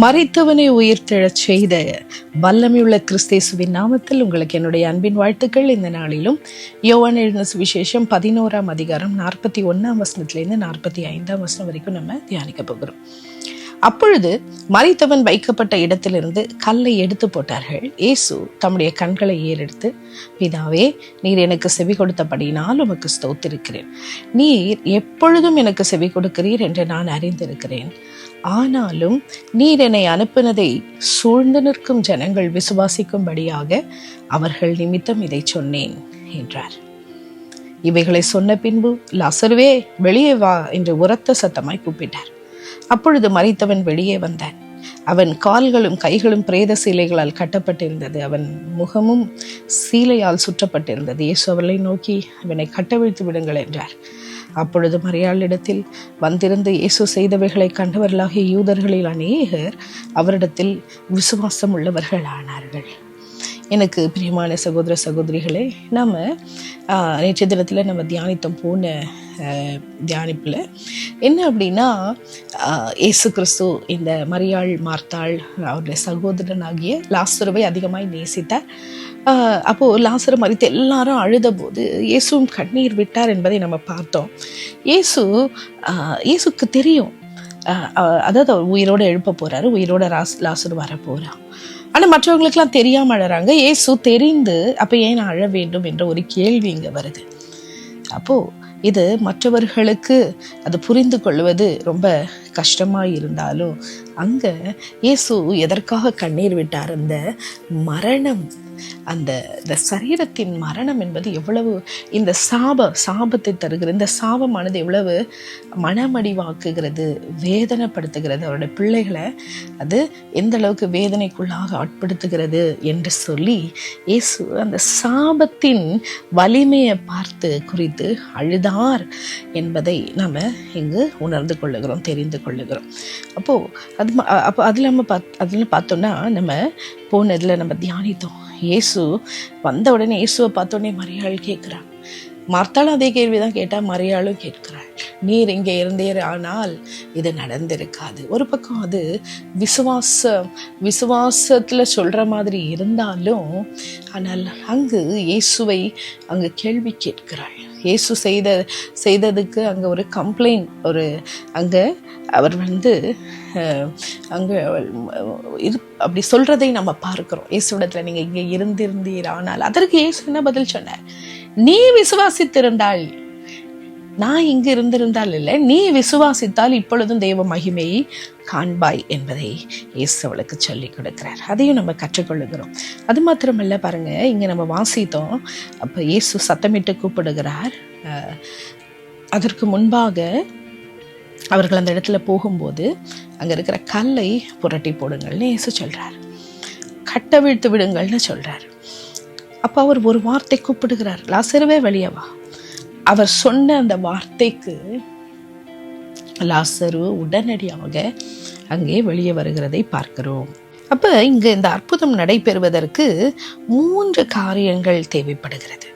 மறைத்தவனை உயிர்த்தெழச் செய்த வல்லமையுள்ள கிறிஸ்தேசுவின் நாமத்தில் உங்களுக்கு என்னுடைய அன்பின் வாழ்த்துக்கள். இந்த நாளிலும் யோவான் எழுந்த சுவிசேஷம் பதினோராம் அதிகாரம் நாற்பத்தி ஒன்றாம் வசனத்திலேருந்து நாற்பத்தி ஐந்தாம் வசனம் வரைக்கும் நம்ம தியானிக்க போகிறோம். அப்பொழுது மறைத்தவன் வைக்கப்பட்ட இடத்திலிருந்து கல்லை எடுத்து போட்டார்கள். இயேசு தம்முடைய கண்களை ஏறெடுத்து பிதாவே நீர் எனக்கு செவி கொடுத்தபடினால் உமக்கு ஸ்தோத்திருக்கிறேன். நீர் எப்பொழுதும் எனக்கு செவி கொடுக்கிறீர் என்று நான் அறிந்திருக்கிறேன். ஆனாலும் நீர் என்னை அனுப்பினதை சூழ்ந்து நிற்கும் ஜனங்கள் விசுவாசிக்கும்படியாக அவர்கள் நிமித்தம் இதை சொன்னேன் என்றார். இவைகளை சொன்ன பின்பு லாசருவே வெளியே வா என்று உரத்த சத்தமாய் கூப்பிட்டார். அப்பொழுது மறித்தவன் வெளியே வந்தான். அவன் கால்களும் கைகளும் பிரேத சீலைகளால் கட்டப்பட்டிருந்தது. அவன் முகமும் சீலையால் சுற்றப்பட்டிருந்தது. இயேசு அவர்களை நோக்கி அவனை கட்டவிழ்த்து விடுங்கள் என்றார். அப்பொழுது மறையாளிடத்தில் வந்திருந்து இயேசு செய்தவைகளை கண்டவர்களாகிய யூதர்களில் அநேகர் அவரிடத்தில் விசுவாசம் உள்ளவர்கள் ஆனார்கள் எனக்கு பிரியமான சகோதர சகோதரிகளே நம்ம நேற்று நேற்றைய தினத்தில் நம்ம தியானித்தோம் போன தியானிப்பில். என்ன அப்படின்னா ஏசு இயேசு கிறிஸ்து இந்த மரியாள் மார்த்தாள் அவருடைய சகோதரனாகிய லாசுரவை அதிகமாக நேசித்தார். அப்போது அப்போ மறித்து எல்லாரும் அழுத போது இயேசுவும் கண்ணீர் விட்டார் என்பதை நம்ம பார்த்தோம். இயேசு இயேசுக்கு தெரியும். அதாவது அவர் உயிரோட எழுப்ப போகிறாரு உயிரோட ராஸ் லாசுர் வர ஆனால் மற்றவங்களுக்கெல்லாம் தெரியாமல் அழறாங்க. ஏசு தெரிந்து அப்போ ஏன் அழ வேண்டும் என்ற ஒரு கேள்வி இங்கே வருது. அப்போ இது மற்றவர்களுக்கு அது புரிந்து கொள்வது ரொம்ப கஷ்டமா இருந்தாலும் அங்கே இயேசு எதற்காக கண்ணீர் விட்டார்? அந்த மரணம் அந்த இந்த சரீரத்தின் மரணம் என்பது எவ்வளவு இந்த சாப சாபத்தை தருகிற இந்த சாபமானது எவ்வளவு மனமடிவாக்குகிறது வேதனைப்படுத்துகிறது அவருடைய பிள்ளைகளை அது எந்த அளவுக்கு வேதனைக்குள்ளாக ஆட்படுத்துகிறது என்று சொல்லி இயேசு அந்த சாபத்தின் வலிமையை பார்த்து குறித்து அழுதார் என்பதை நாம் இங்கு உணர்ந்து கொள்ளுகிறோம் தெரிந்து கொள்ளுகிறோம். அப்போது அது அப்போ அதில் நம்ம பாத் அதில் பார்த்தோன்னா நம்ம போனதில் நம்ம தியானித்தோம். இயேசு வந்த உடனே இயேசுவை பார்த்த உடனே மரியாள் கேட்குறாங்க மார்த்தாலும் அதே கேள்வி தான் கேட்டால் மரியாளும் கேட்கிறாள். நீர் இங்கே இருந்தீர் ஆனால் இது நடந்திருக்காது. ஒரு பக்கம் அது விசுவாசம் விசுவாசத்தில் சொல்கிற மாதிரி இருந்தாலும் ஆனால் அங்கு இயேசுவை அங்கு கேள்வி கேட்கிறாள். இயேசு செய்த செய்ததுக்கு அங்கே ஒரு கம்ப்ளைண்ட் ஒரு அங்கே அவர் வந்து அங்கே இது அப்படி சொல்கிறதை நம்ம பார்க்கிறோம். இயேசுவிடத்தில் நீங்கள் இங்கே இருந்திருந்தீர் ஆனால் அதற்கு இயேசு என்ன பதில் சொன்னார்? நீ விசுவாசித்திருந்தால் நான் இங்கு இருந்திருந்தால் இல்லை நீ விசுவாசித்தால் இப்பொழுதும் தெய்வ மகிமையை காண்பாய் என்பதை இயேசு அவளுக்கு சொல்லி கொடுக்கிறார். அதையும் நம்ம கற்றுக்கொள்ளுகிறோம். அது மாத்திரமல்ல பாருங்கள் இங்கே நம்ம வாசித்தோம். அப்போ இயேசு சத்தமிட்டு கூப்பிடுகிறார். அதற்கு முன்பாக அவர்கள் அந்த இடத்துல போகும்போது அங்கே இருக்கிற கல்லை புரட்டி போடுங்கள்னு இயேசு சொல்கிறார் கட்ட வீழ்த்து விடுங்கள்னு சொல்கிறார் அப்போ அவர் ஒரு வார்த்தை கூப்பிடுகிறார் லாசருவே வெளியவா அவர் சொன்ன அந்த வார்த்தைக்கு லாசரு உடனடியாக அங்கே வெளியே வருகிறதை பார்க்கிறோம். அப்போ இங்கே இந்த அற்புதம் நடைபெறுவதற்கு மூன்று காரியங்கள் தேவைப்படுகிறது.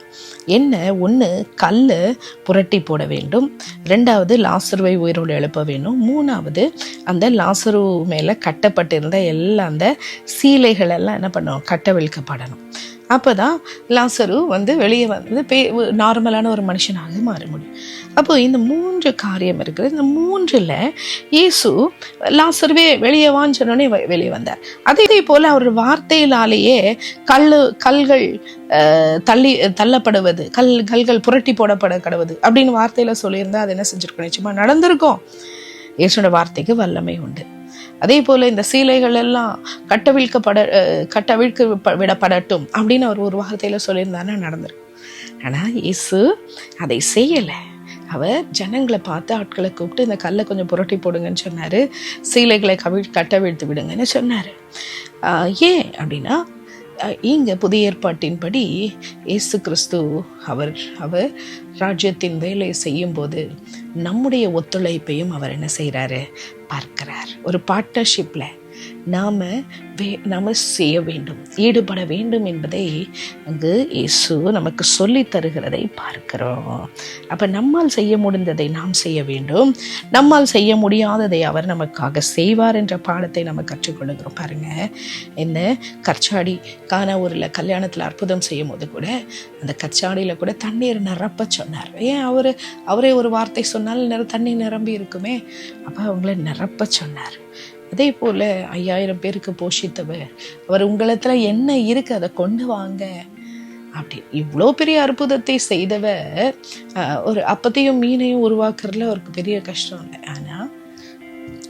என்ன? ஒன்று கல்லை புரட்டி போட வேண்டும். ரெண்டாவது லாசருவை உயிரோடு எழுப்ப வேண்டும். மூணாவது அந்த லாசரு மேலே கட்டப்பட்டிருந்த எல்லா அந்த சீலைகள் எல்லாம் என்ன பண்ணணும் கட்டவிழ்க்கப்படணும். அப்போ தான் லாசரு வந்து வெளியே வந்து பே நார்மலான ஒரு மனுஷனாக மாற முடியும். அப்போ இந்த மூன்று காரியம் இருக்குது. இந்த மூன்றில் இயேசு லாசர்வே வெளியே வான்னு சொன்னோடனே வெளியே வந்தார். அதே போல் அவர் வார்த்தையிலாலேயே கல் கல்கள் தள்ளி தள்ளப்படுவது கல் கல்கள் புரட்டி போடப்பட கடவுது அப்படின்னு வார்த்தையில் சொல்லியிருந்தால் அது என்ன செஞ்சுருக்கோம் நிச்சயமாக நடந்திருக்கும். இயேசுட வார்த்தைக்கு வல்லமை உண்டு. அதே போல் இந்த சீலைகள் எல்லாம் கட்டவிழ்க்கப்பட கட்டவிழ்க்க விடப்படட்டும் அப்படின்னு அவர் ஒரு வார்த்தையில் சொல்லியிருந்தாருன்னா நடந்திருக்கும். ஆனால் இயேசு அதை செய்யலை. அவர் ஜனங்களை பார்த்து ஆட்களை கூப்பிட்டு இந்த கல்லை கொஞ்சம் புரட்டி போடுங்கன்னு சொன்னார். சீலைகளை கவி கட்டவிழ்த்து விடுங்கன்னு சொன்னார். ஏன் அப்படின்னா இங்கே புதிய ஏற்பாட்டின்படி இயேசு கிறிஸ்து அவர் அவர் ராஜ்யத்தின் வேலையை செய்யும்போது நம்முடைய ஒத்துழைப்பையும் அவர் என்ன செய்கிறாரு பார்க்கிறார். ஒரு பார்ட்னர்ஷிப்பில் நாம் வே நாம் செய்ய வேண்டும் ஈடுபட வேண்டும் என்பதை அங்கு இயேசு நமக்கு சொல்லி தருகிறதை பார்க்கிறோம். அப்போ நம்மால் செய்ய முடிந்ததை நாம் செய்ய வேண்டும். நம்மால் செய்ய முடியாததை அவர் நமக்காக செய்வார் என்ற பாடத்தை நம்ம கற்றுக்கொள்ளுகிறோம் பாருங்க என்ன? கற்சாடி கானாவூரில் கல்யாணத்தில் அற்புதம் செய்யும் போது கூட அந்த கச்சாடியில் கூட தண்ணீர் நிரப்ப சொன்னார். ஏன் அவர் அவரே ஒரு வார்த்தை சொன்னால் நிற தண்ணி நிரம்பி இருக்குமே? அப்போ அவங்கள நிரப்ப சொன்னார். அதே போல் ஐயாயிரம் பேருக்கு போஷித்தவர். அவர் உங்களத்துல என்ன இருக்கு அதை கொண்டு வாங்க. அப்படி இவ்வளோ பெரிய அற்புதத்தை செய்தவர். ஒரு அப்பத்தையும் மீனையும் உருவாக்குறதுல அவருக்கு பெரிய கஷ்டம் இல்லை. ஆனால்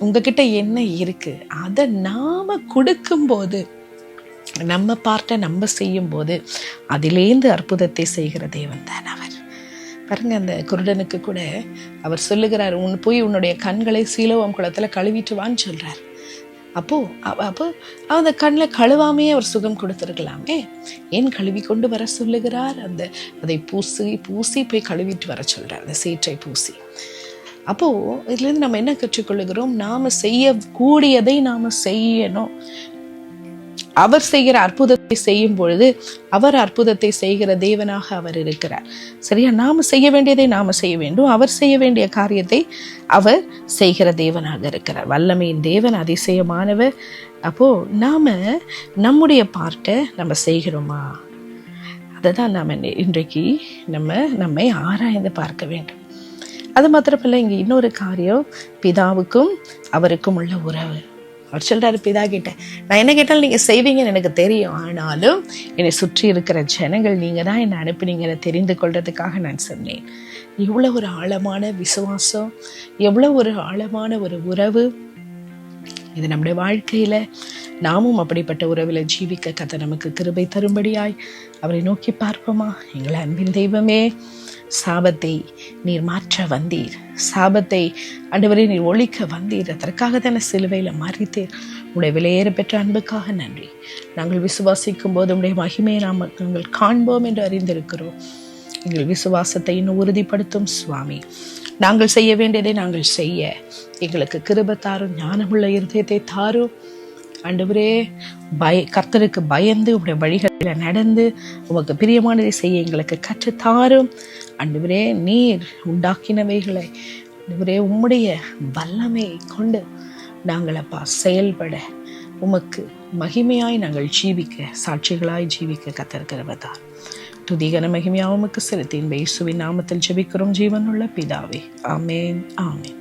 உங்ககிட்ட என்ன இருக்கு அதை நாம கொடுக்கும்போது நம்ம பார்ட்டை நம்ம செய்யும்போது அதிலேந்து அற்புதத்தை செய்கிற தேவன் தான் அவர். பாருங்க அந்த குருடனுக்கு கூட அவர் சொல்லுகிறார் உன் போய் உன்னுடைய கண்களை சீலோவம் குளத்துல கழுவிட்டு வான்னு அப்போது அப்போ அப்போ அந்த கண்ணில் கழுவாமையே அவர் சுகம் கொடுத்துருக்கலாமே. ஏன் கழுவி கொண்டு வர சொல்லுகிறார்? அந்த அதை பூசி பூசி போய் கழுவிட்டு வர சொல்கிறார் அந்த சேற்றை பூசி. அப்போ இதுலேருந்து நம்ம என்ன கற்றுக்கொள்ளுகிறோம்? நாம் செய்யக்கூடியதை நாம் செய்யணும். அவர் செய்கிற அற்புதத்தை செய்யும் பொழுது அவர் அற்புதத்தை செய்கிற தேவனாக அவர் இருக்கிறார். சரியா? நாம் செய்ய வேண்டியதை நாம் செய்ய வேண்டும். அவர் செய்ய வேண்டிய காரியத்தை அவர் செய்கிற தேவனாக இருக்கிறார். வல்லமையின் தேவன் அதிசயமானவர். அப்போ நாம் நம்முடைய பார்ட்டை நம்ம செய்கிறோமா? அதை தான் நாம் இன்றைக்கு நம்ம நம்மை ஆராய்ந்து பார்க்க வேண்டும். அது மாத்திரமில்லை இங்கே இன்னொரு காரியம் பிதாவுக்கும் அவருக்கும் உள்ள உறவு. அவர் சொல்கிறாரு பிதா கிட்ட நான் என்ன கேட்டாலும் நீங்கள் செய்வீங்கன்னு எனக்கு தெரியும். ஆனாலும் என்னை சுற்றி இருக்கிற ஜனங்கள் நீங்கள் தான் என்னை அனுப்புனீங்கன்னு தெரிந்து கொள்றதுக்காக நான் சொன்னேன். எவ்வளோ ஒரு ஆழமான விசுவாசம் எவ்வளோ ஒரு ஆழமான ஒரு உறவு. இது நம்முடைய வாழ்க்கையில் நாமும் அப்படிப்பட்ட உறவில் ஜீவிக்க கதை நமக்கு கிருபை தரும்படியாய் அவரை நோக்கி பார்ப்போமா? எங்களை அன்பின் தெய்வமே சாபத்தை நீர் மாற்ற வந்தீர். சாபத்தை அன்றுவரை நீர் ஒழிக்க வந்தீர். அதற்காக தானே சிலுவையில் மாறித்தீர். உடைய விலையேற பெற்ற அன்புக்காக நன்றி. நாங்கள் விசுவாசிக்கும் போது உடைய மகிமையை நாம் நாங்கள் காண்போம் என்று அறிந்திருக்கிறோம். எங்கள் விசுவாசத்தை இன்னும் உறுதிப்படுத்தும் சுவாமி. நாங்கள் செய்ய வேண்டியதை நாங்கள் செய்ய. எங்களுக்கு கிருப தாரும் ஞானமுள்ள இருதயத்தை தாரும். ஆண்டவரே பய கர்த்தருக்கு பயந்து உடைய வழிகளில் நடந்து உமக்கு பிரியமானதை செய்ய எங்களுக்கு கற்றுத்தாரும். ஆண்டவரே நீர் உண்டாக்கினவைகளை ஆண்டவரே உம்முடைய வல்லமையை கொண்டு நாங்கள் அப்பா செயல்பட உமக்கு மகிமையாய் நாங்கள் ஜீவிக்க சாட்சிகளாய் ஜீவிக்க கத்திருக்கிறவதார் துதிகன மகிமையாக உமக்கு செலுத்தின் இயேசுவின் நாமத்தில் ஜெபிக்கிறோம் ஜீவனுள்ள பிதாவே. ஆமேன் ஆமேன்.